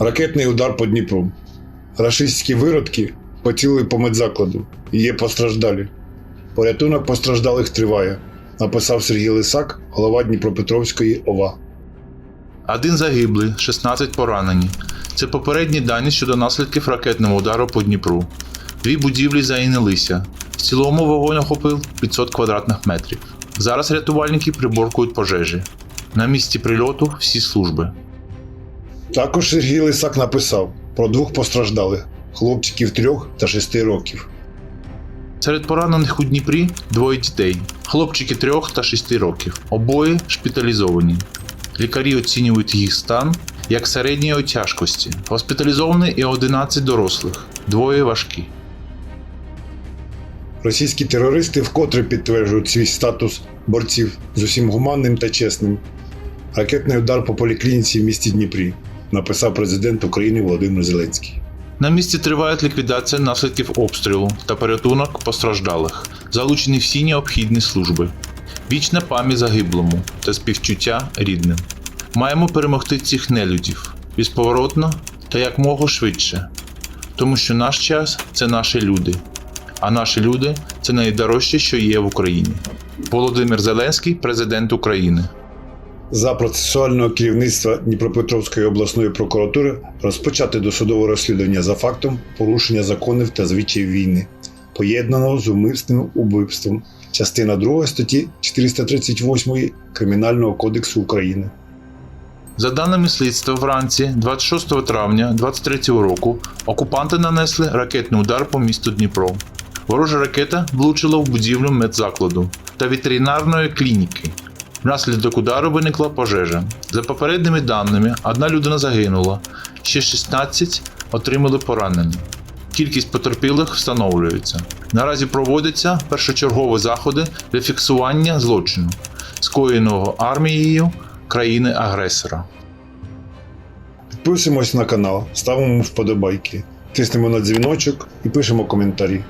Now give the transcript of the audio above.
Ракетний удар по Дніпру. Рашистські виродки поцілили по медзакладу. і Є постраждалі. Порятунок постраждалих триває, написав Сергій Лисак, голова Дніпропетровської ОВА. Один загиблий, 16 поранені. Це попередні дані щодо наслідків ракетного удару по Дніпру. Дві будівлі зайнялися. В цілому вогонь охопив 500 квадратних метрів. Зараз рятувальники приборкують пожежі. На місці прильоту всі служби. Також Сергій Лисак написав про двох постраждалих хлопчиків трьох та шести років. Серед поранених у Дніпрі двоє дітей, хлопчики 3 та 6 років. Обоє шпиталізовані. Лікарі оцінюють їх стан як середньої тяжкості. Госпіталізовані і 11 дорослих, двоє важкі. Російські терористи вкотре підтверджують свій статус борців з усім гуманним та чесним. Ракетний удар по поліклініці в місті Дніпрі, написав президент України Володимир Зеленський. На місці триває ліквідація наслідків обстрілу та порятунок постраждалих. Залучені всі необхідні служби. Вічна пам'ять загиблому та співчуття рідним. Маємо перемогти цих нелюдів безповоротно та якмога швидше. Тому що наш час це наші люди, а наші люди це найдорожче, що є в Україні. Володимир Зеленський, президент України. За процесуального керівництва Дніпропетровської обласної прокуратури розпочати досудове розслідування за фактом порушення законів та звичаїв війни, поєднаного з умисним убивством, частина 2 статті 438 Кримінального кодексу України. За даними слідства, вранці 26 травня 2023 року окупанти нанесли ракетний удар по місту Дніпро. Ворожа ракета влучила в будівлю медзакладу та ветеринарної клініки. Внаслідок удару виникла пожежа. За попередніми даними, одна людина загинула, ще 16 отримали поранення. Кількість потерпілих встановлюється. Наразі проводяться першочергові заходи для фіксування злочину, скоєного армією країни-агресора. Підписуємось на канал, ставимо вподобайки, тиснемо на дзвіночок і пишемо коментарі.